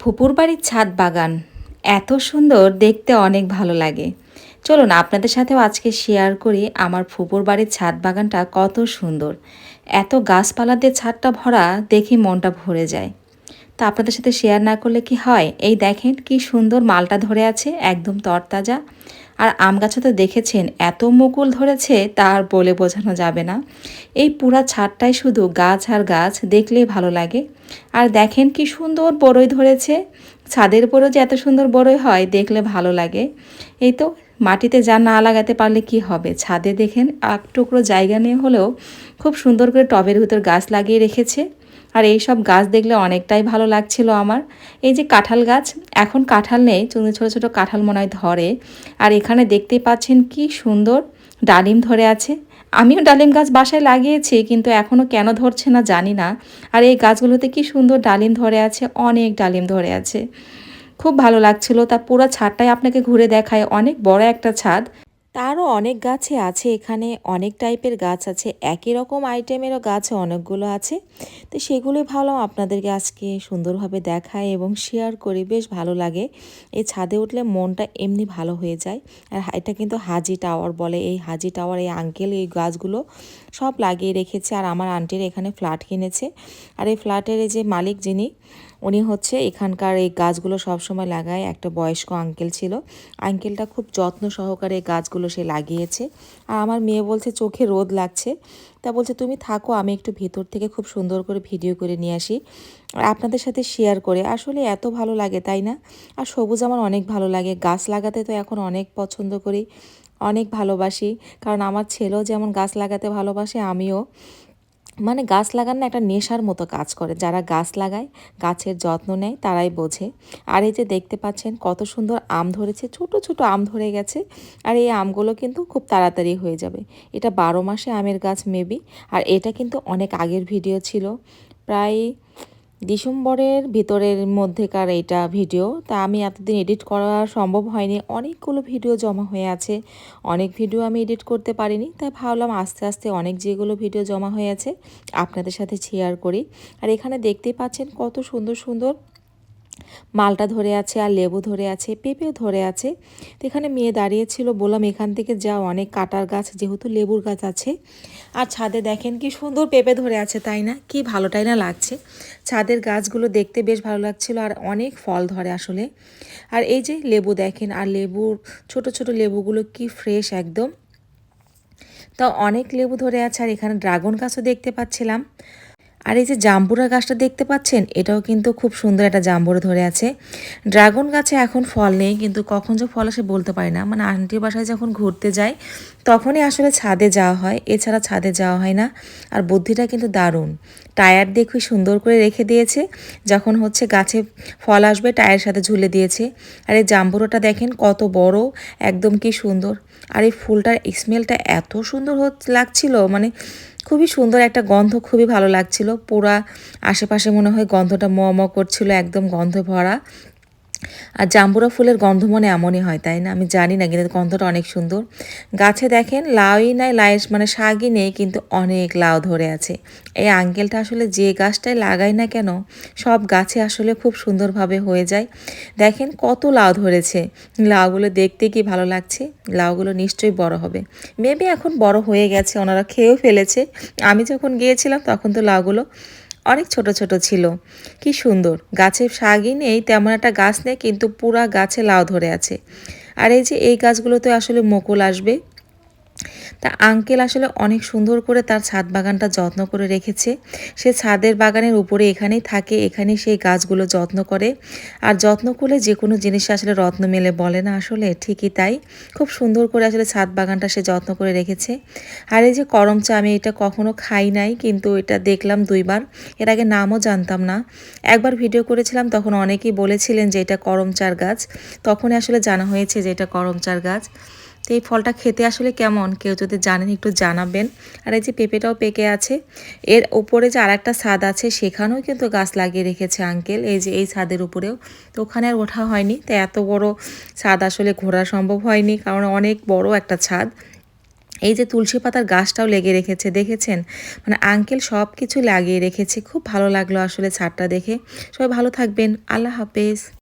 ফুপুর বাড়ির ছাদ বাগান। এত সুন্দর, দেখতে অনেক ভালো লাগে। চলুন, আপনাদের সাথেও আজকে শেয়ার করি আমার ফুপুর বাড়ির ছাদ বাগানটা কত সুন্দর। এত গাছপালা দিয়ে ছাদটা ভরা, দেখি মনটা ভরে যায়। তা আপনাদের সাথে শেয়ার না করলে কি হয়? এই দেখেন কি সুন্দর মালটা ধরে আছে, একদম তরতাজা। আর আম গাছে তো দেখেছেন, এত মুকুল ধরেছে, তা আর বলে বোঝানো যাবে না। এই পুরা ছাদটাই শুধু গাছ আর গাছ, দেখলেই ভালো লাগে। আর দেখেন কি সুন্দর বড়ই ধরেছে। ছাদের উপরেও যে এত সুন্দর বড়ই হয়, দেখলে ভালো লাগে। এই তো, মাটিতে যা না লাগাতে পারলে কি হবে? ছাদে দেখেন এক টুকরো জায়গা নিয়ে হলেও খুব সুন্দর করে টবের ভিতর গাছ লাগিয়ে রেখেছে। আর এই সব গাছ দেখলে অনেকটাই ভালো লাগছিল আমার। এই যে কাঁঠাল গাছ, এখন কাঁঠাল নেই ছোটো ছোটো ছোটো কাঁঠাল মনে হয় ধরে। আর এখানে দেখতে পাচ্ছেন কি সুন্দর ডালিম ধরে আছে। আমিও ডালিম গাছ বাসায় লাগিয়েছি, কিন্তু এখনও কেন ধরছে না জানি না। আর এই গাছগুলোতে কি সুন্দর ডালিম ধরে আছে, অনেক ডালিম ধরে আছে। খুব ভালো লাগছিল, তা পুরো ছাদটাই আপনাকে ঘুরে দেখায়, অনেক বড় একটা ছাদ। তারও অনেক গাছে আছে, এখানে অনেক টাইপের গাছ আছে, একই রকম আইটেমেরও গাছ অনেকগুলো আছে। তো সেগুলোই ভালো আপনাদেরকে আজকে সুন্দরভাবে দেখায় এবং শেয়ার করি, বেশ ভালো লাগে। এই ছাদে উঠলে মনটা এমনি ভালো হয়ে যায়। আর এটা কিন্তু হাজি টাওয়ার বলে, এই হাজি টাওয়ার এই আঙ্কেল এই গাছগুলো সব লাগিয়ে রেখেছে। আর আমার আন্টির এখানে ফ্ল্যাট কিনেছে। আর এই ফ্ল্যাটের এই যে মালিক যিনি উনি হচ্ছে এখানকার এই গাছগুলো সবসময় লাগায়। একটা বয়স্ক আঙ্কেল ছিল। আঙ্কেলটা খুব যত্ন সহকারে গাছগুলো সে লাগিয়েছে। আর আমার মেয়ে বলছে, চোখে রোদ লাগছে। তা বলছে, তুমি থাকো, আমি একটু ভিতর থেকে খুব সুন্দর করে ভিডিও করে নিয়ে আসি। আর আপনাদের সাথে শেয়ার করে। আসলে এত ভালো লাগে, তাই না? আর সবুজ আমার অনেক ভালো লাগে। গাছ লাগাতে তো এখন অনেক পছন্দ করি, অনেক ভালোবাসি। কারণ আমার ছেলেও যেমন গাছ লাগাতে ভালোবাসে, আমিও। মানে গাছ লাগানো একটা নেশার মতো কাজ করে। যারা গাছ লাগায়, গাছের যত্ন নেয়, তারাই বোঝে। আর এই যে দেখতে পাচ্ছেন, কত সুন্দর আম ধরেছে, ছোট ছোট আম ধরে গেছে। আর এই আমগুলো কিন্তু খুব তাড়াতাড়ি হয়ে যাবে। এটা বারো মাসে আমের গাছ মেবি আর এটা কিন্তু অনেক আগের ভিডিও ছিল। প্রায় ডিসেম্বরের ভিতরের মধ্যেকার এইটা ভিডিও। তা আমি এতদিন এডিট করা সম্ভব হয়নি। অনেকগুলো ভিডিও জমা হয়ে আছে। অনেক ভিডিও আমি এডিট করতে পারিনি। তাই ভাবলাম আস্তে আস্তে অনেক যেগুলো ভিডিও জমা হয়ে আছে আপনাদের সাথে শেয়ার করি। আর এখানে দেখতেই পাচ্ছেন কত সুন্দর সুন্দর মালটা ধরে আছে আর লেবু ধরে আছে, পেঁপেও ধরে আছে। তো এখানে মেয়ে দাঁড়িয়েছিল বললাম এখান থেকে যা অনেক কাটার গাছ, যেহেতু লেবুর গাছ আছে। আর ছাদে দেখেন কি সুন্দর পেঁপে ধরে আছে, তাই না? কি ভালোটাই না লাগছে। ছাদের গাছগুলো দেখতে বেশ ভালো লাগছিল, আর অনেক ফল ধরে আসলে। আর এই যে লেবু দেখেন, আর লেবুর, ছোট ছোট লেবুগুলো কি ফ্রেশ একদম। তো অনেক লেবু ধরে আছে, আর এখানে ড্রাগন গাছও দেখতে পাচ্ছিলাম। আর এই যে জাম্বুরা গাছটা দেখতে পাচ্ছেন, এটাও কিন্তু খুব সুন্দর একটা জাম্বুর ধরে আছে। ড্রাগন গাছে এখন ফল নেই, কিন্তু কখন যে ফল আসে বলতে পারি না। মানে আন্টির বাসায় যখন ঘুরতে যাই তখনই আসলে ছাদে যাওয়া হয়। এছাড়া ছাদে যাওয়া হয় না। আর বুদ্ধিটা কিন্তু দারুণ। টায়ার দিয়ে খুব সুন্দর করে রেখে দিয়েছে। যখন হচ্ছে গাছে ফল আসবে, টায়ারের সাথে ঝুলে দিয়েছে। আর এই জাম্বুরোটা দেখেন কত বড়, একদম কি সুন্দর। আর এই ফুলটার স্মেলটা এত সুন্দর লাগছিল। মানে খুবই সুন্দর একটা গন্ধ, খুবই ভালো লাগছিল। পুরা আশেপাশে মনে হয় গন্ধটা ম ম করছিল, একদম গন্ধ ভরা আর জাম্বুরা ফুলের গন্ধ মনে এমনই হয়, তাই না? আমি জানি না, কিন্তু গন্ধটা অনেক সুন্দর। গাছে দেখেন, লাউই নাই লাইয়ের মানে শাকই নেই, কিন্তু অনেক লাউ ধরে আছে। এই আঙ্কেলটা আসলে যে গাছটাই লাগাই না কেন, সব গাছে আসলে খুব সুন্দরভাবে হয়ে যায়। দেখেন কত লাউ ধরেছে। লাউগুলো দেখতে কি ভালো লাগছে? লাউগুলো নিশ্চয়ই বড় হবে। মেবি এখন বড় হয়ে গেছে, ওনারা খেয়েও ফেলেছে। আমি যখন গিয়েছিলাম, তখন তো লাউগুলো অনেক ছোট ছোট ছিল। কি সুন্দর। গাছে শাগই নেই তেমন একটা গাছ নেই, কিন্তু পুরা গাছে লাউ ধরে আছে। আর এই যে এই গাছগুলোতে আসলে মুকুল আসবে? তা আঙ্কেল আসলে অনেক সুন্দর করে তার ছাদ বাগানটা যত্ন করে রেখেছে। সে ছাদের বাগানের উপরে এখানেই থাকে, এখানেই সেই গাছগুলো যত্ন করে। আর যত্ন করলে যে কোনো জিনিস আসলে রত্ন মেলে বলে না আসলে, ঠিকই তাই। খুব সুন্দর করে আসলে ছাদ বাগানটা সে যত্ন করে রেখেছে। আর এই যে করম চা, আমি এটা কখনো খাই নাই, কিন্তু এটা দেখলাম দুইবার। এর আগে নামও জানতাম না। একবার ভিডিও করেছিলাম, তখন অনেকেই বলেছিলেন যে এটা করম চার গাছ। তখনই আসলে জানা হয়েছে যে এটা করম চার গাছ। তো এই ফলটা খেতে আসলে কেমন? কেউ যদি জানেন একটু জানাবেন। আর এই যে পেঁপেটাও পেকে আছে। এর উপরে যে আর একটা ছাদ আছে, সেখানেও কিন্তু গাছ লাগিয়ে রেখেছে আঙ্কেল। এই যে এই ছাদের উপরেও। তো ওখানে আর ওঠা হয়নি। তো এত বড় ছাদ আসলে ঘোরা সম্ভব হয়নি, কারণ অনেক বড় একটা ছাদ এই যে তুলসী পাতার গাছটাও লেগে রেখেছে, দেখেছেন? মানে আঙ্কেল সব কিছু লাগিয়ে রেখেছে। খুব ভালো লাগল আসলে ছাদটা দেখে। সবাই ভালো থাকবেন। আল্লাহ হাফেজ।